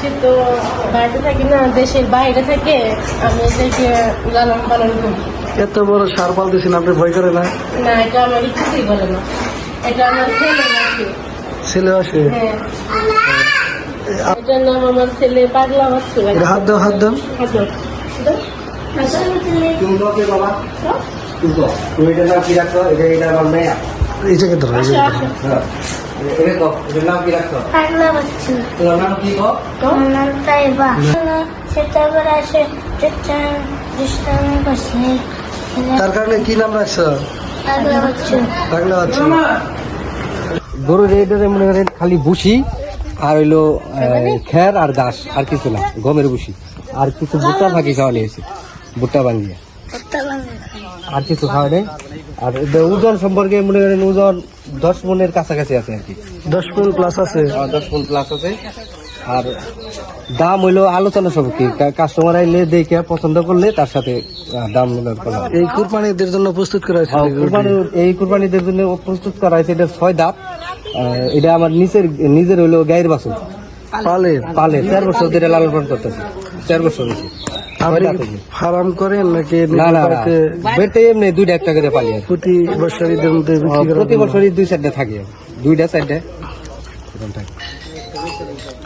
সে তো বাড়িতে থাকি না দেশের বাইরে থেকে আমি এদেরকে লালন পালন করি। এত বড় সার পালতেছেন আপনি ভয় করে না? না এটা আমার কিছুই বলে না। এটা আমার ছেলে ছেলে আসে হ্যাঁ। এটার নাম আমার ছেলে পাগলা বাচ্চু। এটা হাত দাও হাত দাও। তুমি বাবা? তুমি এটার নাম কি রাখছো? এটা এটা আমার মেয়া। এই জায়গায় ধরো এই জায়গায় ধরো। হ্যাঁ। তার কারণে কি নাম রাখছো? বাচ্চা। গরুর এটারে মনে করেন খালি বুসি আর হইল খের আর ঘাস আর কিছু না গমের বুসি আর কিছু ভুট্টা ফাঁকি খাওয়া নিয়েছে ভুট্টা বানিয়ে আর কিছু খাওয়া নেই। আর ওজন সম্পর্কে মনে করেন ওজন দশ মনের কাছাকাছি আছে আর কি। দশ ফুল প্লাস আছে। আর দশ মন প্লাস আছে। আর দাম হইল আলোচনা সব কি কাস্টমার আইলে দেখে পছন্দ করলে তার সাথে দাম এই কুরবানিদের জন্য প্রস্তুত করা হয়েছে এই গরুটি। কুরবানিদের জন্য প্রস্তুত করা হয়েছে। এটা ছয় দাঁত। এটা আমার নিজের নিজের হইল গায়ের বাসন পালে পালে চার বছর ধরে লালন পালন করতেছে। চার বছর আপনি ফার্ম করেন নাকি না না বেটে এমনি দুইটা একটা করে পালি প্রতি বছর ঈদের মধ্যে প্রতি বছরই দুই সাইডে থাকে। দুইটা সাইডে।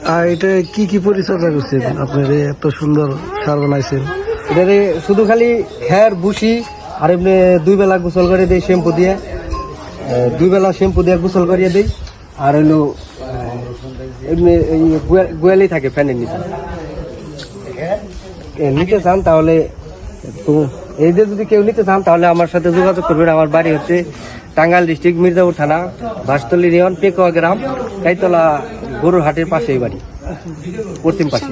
আর এটা কি কি পরিচর্যা করছেন আপনার? এত সুন্দর সার বানাইছেন। এটারে শুধু খালি খের বুসি আর এমনি দুই বেলা গোসল করে দেই শ্যাম্পু দিয়ে। দুই বেলা শ্যাম্পু দিয়ে গোসল করিয়ে দেই। আর আহ, এমনি এই গোয়া- গোয়ালেই থাকে ফ্যানের নিচে। নিতে চান তাহলে তো এই যে যদি কেউ নিতে চান তাহলে আমার সাথে যোগাযোগ করবেন। আমার বাড়ি হচ্ছে টাঙ্গাইল ডিস্ট্রিক্ট মির্জাপুর থানা বাসতলি রিয়ন পেকোয়া গ্রাম কাইতলা গরুর হাটের পাশেই বাড়ি পশ্চিম পাশে।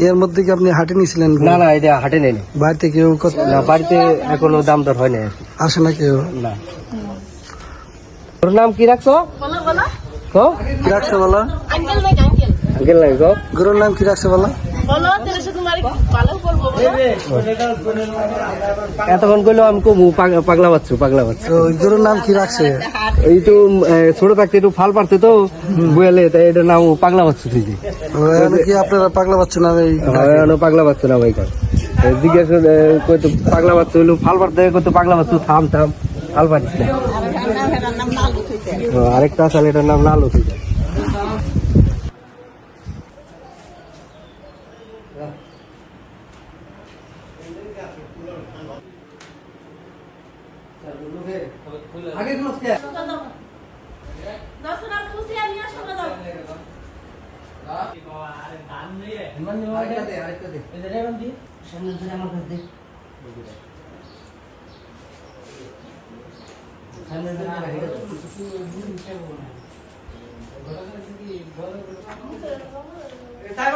এর মধ্যে কি আপনি হাটে নিয়েছিলেন? না না এটা হাটে নেই। বাড়িতে কেউ কত- না বাড়িতে এখনও দাম দর হয় না আসে না কেউ? না। তোর নাম কি রাখছো? বলো বলো। কো? কি রাখছে বলা? Uncle uncle. আঙ্কেল নাই গো গরুর নাম কি রাখছে বলা? বলো এতক্ষণ কইলো আমি কমু পাগ- পাগলা বাচ্চু পাগলা বাচ্চু। ওই গরুর নাম কি রাখছে? এই তো ছোট থাকতে একটু ফাল পারতে তো বুয়ালে তাই এটার নাম পাগলা বাচ্চু ও, কি আপনারা পাগলা পাচ্ছেন না এই পাগলা বাচ্চু না ভাই জিজ্ঞাসা কইতো পাগলা বাচ্চু হইল ফাল পারতে কইতো পাগলা বাচ্চু থাম থাম ফাল পারিস না। আরেকটা আছে এটার নাম লালু থেকে দশরা খুশি আমি আসো না দাও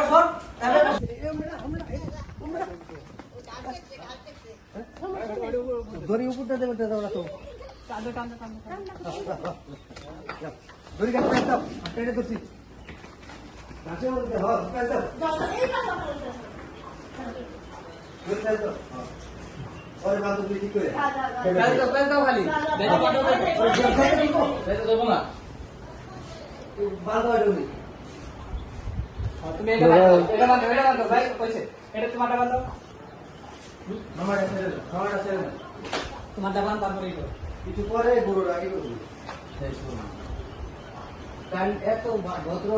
দড়ি উপরটা দেবে তো। তো? দাও কেটে দিচ্ছি গাছে মধ্যে হ্যাঁ দাও। ওরে তুমি ঠিক করে কাটে দাও দাও খালি। বেটা দেবো না। বাদ দাও দড়ি তুমি এটা এটা বাঁধো এটা বাঁধো। ভাই কইছে এটা তোমারটা বাঁধো। আমারটা ছেড়ে দাও আমারটা দাও তোমারটা বাঁধ তারপরে কিছু পরে গরুর আগে করব। কারণ এত ভদ্র